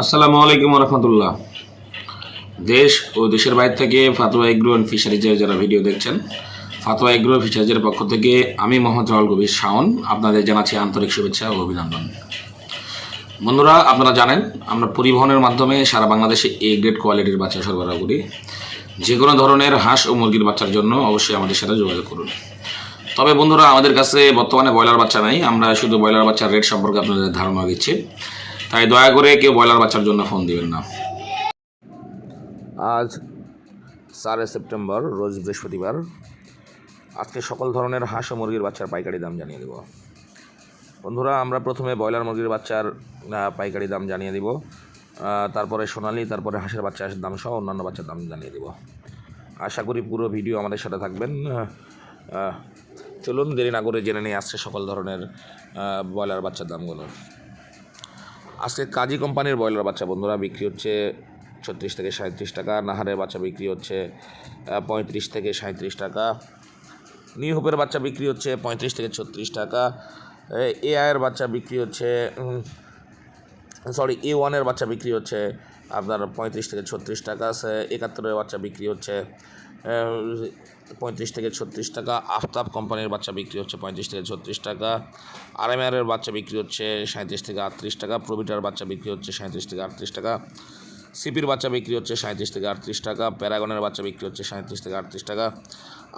আসসালামু আলাইকুম রহমতুল্লাহ। দেশ ও দেশের বাইরে থেকে ফাতোয়া এগ্রো অ্যান্ড ফিশারিজের যারা ভিডিও দেখছেন, ফাতোয়া এগ্রো ফিশারিজের পক্ষ থেকে আমি মোহাম্মদ রাহুল কবির শাওন, আপনাদের জানাচ্ছি আন্তরিক শুভেচ্ছা ও অভিনন্দন। বন্ধুরা, আপনারা জানেন, আমরা পরিবহনের মাধ্যমে সারা বাংলাদেশে এ গ্রেড কোয়ালিটির বাচ্চা সরবরাহ করি। যে কোনো ধরনের হাঁস ও মুরগির বাচ্চার জন্য অবশ্যই আমাদের সাথে যোগাযোগ করুন। তবে বন্ধুরা, আমাদের কাছে বর্তমানে ব্রয়লার বাচ্চা নাই, আমরা শুধু ব্রয়লার বাচ্চার রেট সম্পর্কে আপনাদের ধারণা দিচ্ছি। তাই দয়া করে কেউ ব্রয়লার বাচ্চার জন্য ফোন দিবেন না। আজ চারে সেপ্টেম্বর, রোজ বৃহস্পতিবার। আজকে সকল ধরনের হাঁস ও মুরগির বাচ্চার পাইকারি দাম জানিয়ে দেব। বন্ধুরা, আমরা প্রথমে ব্রয়লার মুরগির বাচ্চার পাইকারি দাম জানিয়ে দিব। তারপরে সোনালি, তারপরে হাঁসের বাচ্চার দাম সহ অন্যান্য বাচ্চার দাম জানিয়ে দেব। আশা করি পুরো ভিডিও আমাদের সাথে থাকবেন। চলুন দেরি না করে জেনে নিয়ে আসছে সকল ধরনের ব্রয়লার বাচ্চার দামগুলো। আজকে কাজী কোম্পানির ব্রয়লার বাচ্চা, বন্ধুরা, বিক্রি হচ্ছে ছত্রিশ থেকে সাঁত্রিশ টাকা, নাহারের বাচ্চা বিক্রি হচ্ছে পঁয়ত্রিশ থেকে সাঁত্রিশ টাকা নিউ হোপের বাচ্চা বিক্রি হচ্ছে পঁয়ত্রিশ থেকে ছত্রিশ টাকা এআইয়ের বাচ্চা বিক্রি হচ্ছে সরি এ ওয়ানের বাচ্চা বিক্রি হচ্ছে আপনার পঁয়ত্রিশ থেকে ছত্রিশ টাকা আছে একাত্তরের বাচ্চা বিক্রি হচ্ছে পঁয়ত্রিশ থেকে ছত্রিশ টাকা, আফতাব কোম্পানির বাচ্চা বিক্রি হচ্ছে পঁয়ত্রিশ থেকে ছত্রিশ টাকা, আরএমআরের বাচ্চা বিক্রি হচ্ছে সাঁত্রিশ থেকে আটত্রিশ টাকা প্রবিটার বাচ্চা বিক্রি হচ্ছে সাঁত্রিশ থেকে আটত্রিশ টাকা সিপির বাচ্চা বিক্রি হচ্ছে সাঁত্রিশ থেকে আটত্রিশ টাকা, প্যারাগনের বাচ্চা বিক্রি হচ্ছে সাঁত্রিশ থেকে আটত্রিশ টাকা,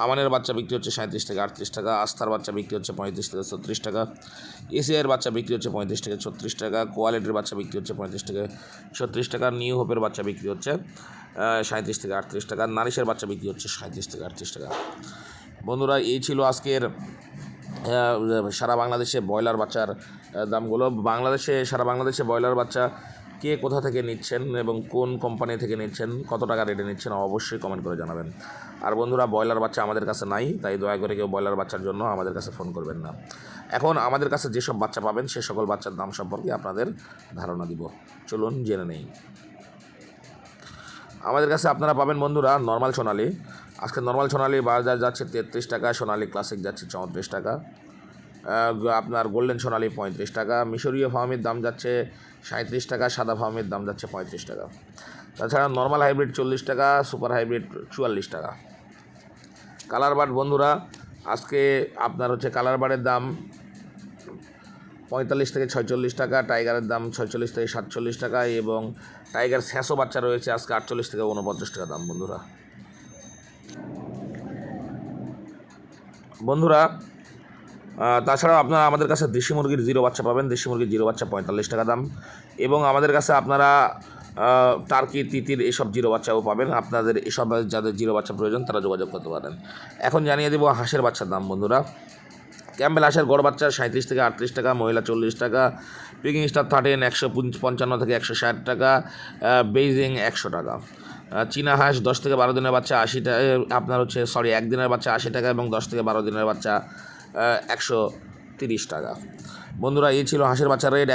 আমানের বাচ্চা বিক্রি হচ্ছে সাঁত্রিশ থেকে আটত্রিশ টাকা, আস্থার বাচ্চা বিক্রি হচ্ছে পঁয়ত্রিশ থেকে ছত্রিশ টাকা, এসিআইয়ের বাচ্চা বিক্রি হচ্ছে পঁয়ত্রিশ থেকে ছত্রিশ টাকা, কোয়ালিটির বাচ্চা বিক্রি হচ্ছে পঁয়ত্রিশ থেকে ছত্রিশ টাকা, নিউ হোপের বাচ্চা বিক্রি হচ্ছে সাঁত্রিশ থেকে আটত্রিশ টাকা নারিশের বাচ্চা বিক্রি হচ্ছে সাঁত্রিশ থেকে আটত্রিশ টাকা। বন্ধুরা, এই ছিল আজকের সারা বাংলাদেশে ব্রয়লার বাচ্চার দামগুলো। বাংলাদেশে, সারা বাংলাদেশে ব্রয়লার বাচ্চা কে কোথা থেকে নিচ্ছেন এবং কোন কোম্পানি থেকে নিচ্ছেন, কত টাকা রেটে নিচ্ছেন, অবশ্যই কমেন্ট করে জানাবেন। আর বন্ধুরা, ব্রয়লার বাচ্চা আমাদের কাছে নাই, তাই দয়া করে কেউ ব্রয়লার বাচ্চার জন্য আমাদের কাছে ফোন করবেন না। এখন আমাদের কাছে যেসব বাচ্চা পাবেন, সে সকল বাচ্চার দাম সম্পর্কে আপনাদের ধারণা দিব। চলুন জেনে নেই। আমাদের কাছে আপনারা পাবেন বন্ধুরা নর্মাল সোনালি। আজকে নর্মাল সোনালি বাজার যাচ্ছে তেত্রিশ টাকা, সোনালি ক্লাসিক যাচ্ছে চৌত্রিশ টাকা। আপনার গোল্ডেন সোনালি পঁয়ত্রিশ টাকা মিশরীয় ফার্মের দাম যাচ্ছে সাঁত্রিশ টাকা, সাদা ফার্মের দাম যাচ্ছে পঁয়ত্রিশ টাকা। তাছাড়া নর্মাল হাইব্রিড চল্লিশ টাকা সুপার হাইব্রিড চুয়াল্লিশ টাকা। কালার বার্ড বন্ধুরা, আজকে আপনার হচ্ছে কালার বার্ডের দাম পঁয়তাল্লিশ থেকে ছয়চল্লিশ টাকা টাইগারের দাম ছয়চল্লিশ থেকে সাতচল্লিশ টাকা এবং টাইগার স্যাঁসো বাচ্চা রয়েছে আজকে আটচল্লিশ থেকে উনপঞ্চাশ টাকা দাম বন্ধুরা। বন্ধুরা তাছাড়াও আপনারা আমাদের কাছে দেশি মুরগির জিরো বাচ্চা পাবেন, দেশি মুরগির জিরো বাচ্চা পঁয়তাল্লিশ টাকা দাম। এবং আমাদের কাছে আপনারা টার্কি, তিতির এসব জিরো বাচ্চাও পাবেন। আপনাদের এসব যাদের জিরো বাচ্চা প্রয়োজন তারা যোগাযোগ করতে পারেন। এখন জানিয়ে দেবো হাঁসের বাচ্চার দাম, বন্ধুরা। ক্যাম্বেল হাঁসের গড় বাচ্চা সাঁত্রিশ থেকে আটত্রিশ টাকা, মহিলা চল্লিশ টাকা, পিকিং স্টার থার্টিন একশো পঞ্চান্ন থেকে একশো ষাট টাকা বেইজিং একশো টাকা। চীনা হাঁস দশ থেকে বারো দিনের বাচ্চা আশি টাকা আপনার হচ্ছে, সরি, একদিনের বাচ্চা আশি টাকা এবং দশ থেকে বারো দিনের বাচ্চা একশো তিরিশ টাকা। বন্ধুরা এই ছিল হাঁসের বাচ্চা রেট।